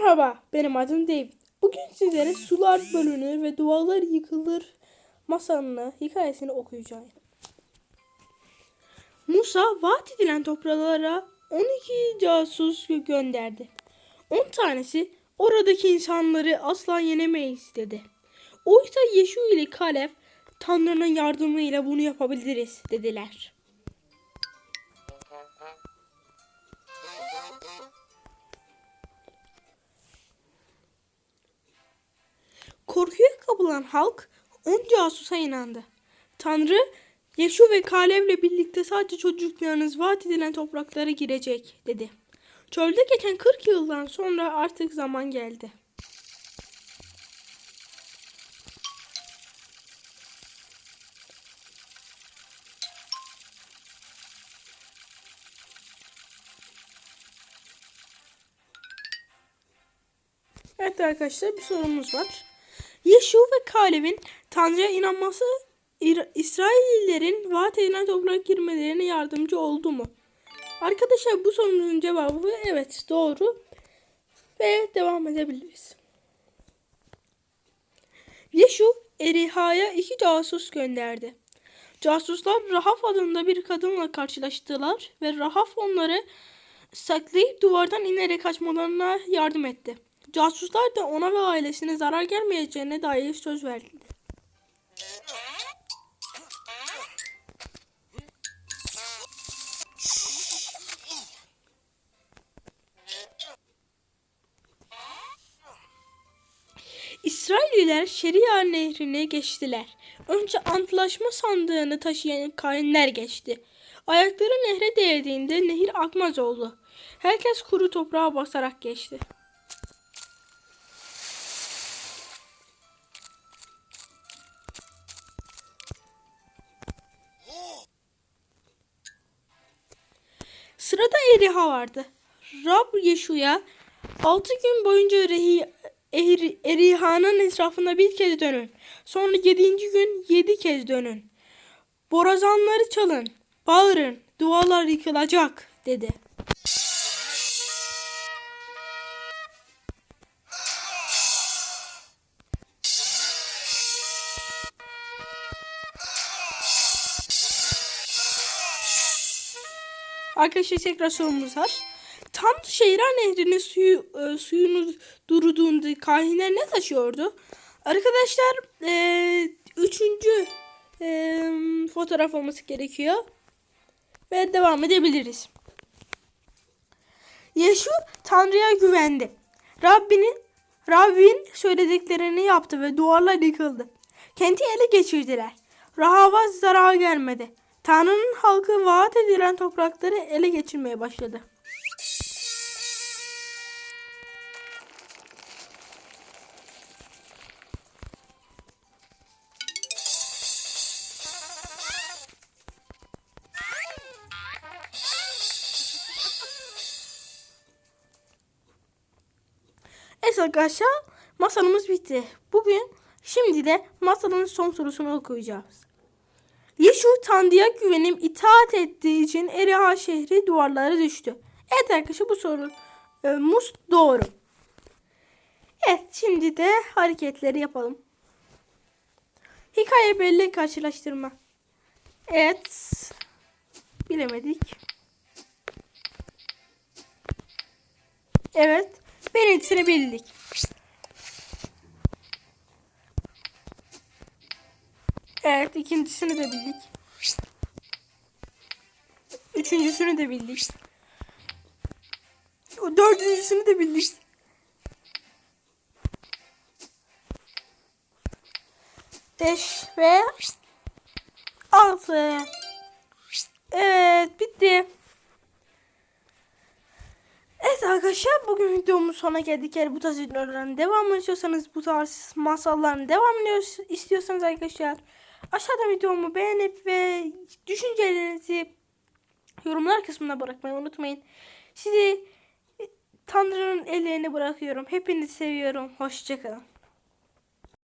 Merhaba, benim adım David. Bugün sizlere sular bölünür ve duvarlar yıkılır masalını, hikayesini okuyacağım. Musa vaat edilen topraklara 12 casus gö- gönderdi. 10 tanesi oradaki insanları asla yenemeyiz dedi. Oysa Yeşu ile Kalef Tanrı'nın yardımıyla bunu yapabiliriz dediler. Kapılan halk on casusa inandı. Tanrı, Yeşu ve Kalev'le birlikte sadece çocuklarınız vaat edilen topraklara girecek dedi. Çölde geçen 40 yıldan sonra artık zaman geldi. Evet arkadaşlar bir sorumuz var. Yeşu ve Kalev'in Tanrı'ya inanması İsraillilerin vaat edilen toprağa girmelerine yardımcı oldu mu? Arkadaşlar bu sorumuzun cevabı evet doğru. Ve devam edebiliriz. Yeşu Eriha'ya iki casus gönderdi. Casuslar Rahaf adında bir kadınla karşılaştılar ve Rahaf onları saklayıp duvardan inerek kaçmalarına yardım etti. Casuslar da ona ve ailesine zarar gelmeyeceğine dair söz verdi. İsrailliler Şeria nehrine geçtiler. Önce antlaşma sandığını taşıyan kainler geçti. Ayakları nehre değdiğinde nehir akmaz oldu. Herkes kuru toprağa basarak geçti. Sırada Eriha vardı. Rab Yeşu'ya altı gün boyunca Rehi, Eri- Eriha'nın etrafında bir kez dönün. Sonra yedinci gün yedi kez dönün. Borazanları çalın, bağırın, duvarlar yıkılacak dedi. Arkadaşlar tekrar sorumuz var. Tanrı Şehra Nehri'nin suyu, e, suyunu durduğunda kahinler ne taşıyordu? Arkadaşlar e, üçüncü e, fotoğraf olması gerekiyor. Ve devam edebiliriz. Yeşu Tanrı'ya güvendi. Rabbinin Rabbin söylediklerini yaptı ve duvarlar yıkıldı. Kenti ele geçirdiler. Rahav'a zarar gelmedi. Tanrı'nın halkı vaat edilen toprakları ele geçirmeye başladı. Evet arkadaşlar masalımız bitti. Bugün şimdi de masalın son sorusunu okuyacağız. Yeşu Tanrı'ya güvenip itaat ettiği için Eriha şehri duvarlara düştü. Evet arkadaşlar bu soru e, mus doğru. Evet şimdi de hareketleri yapalım. Hikaye belli karşılaştırma. Evet. Bilemedik. Evet. Birincisini bildik. Evet ikincisini de bildik. Üçüncüsünü de bildik. Dördüncüsünü de bildik. Beş ve altı. Evet bitti. Evet arkadaşlar bugün videomun sonuna geldik. Eğer bu tarz videoların devamını istiyorsanız bu tarz masalların devamını istiyorsanız arkadaşlar aşağıda videomu beğenip ve düşüncelerinizi yorumlar kısmına bırakmayı unutmayın. Sizi Tanrı'nın ellerine bırakıyorum. Hepinizi seviyorum. Hoşçakalın.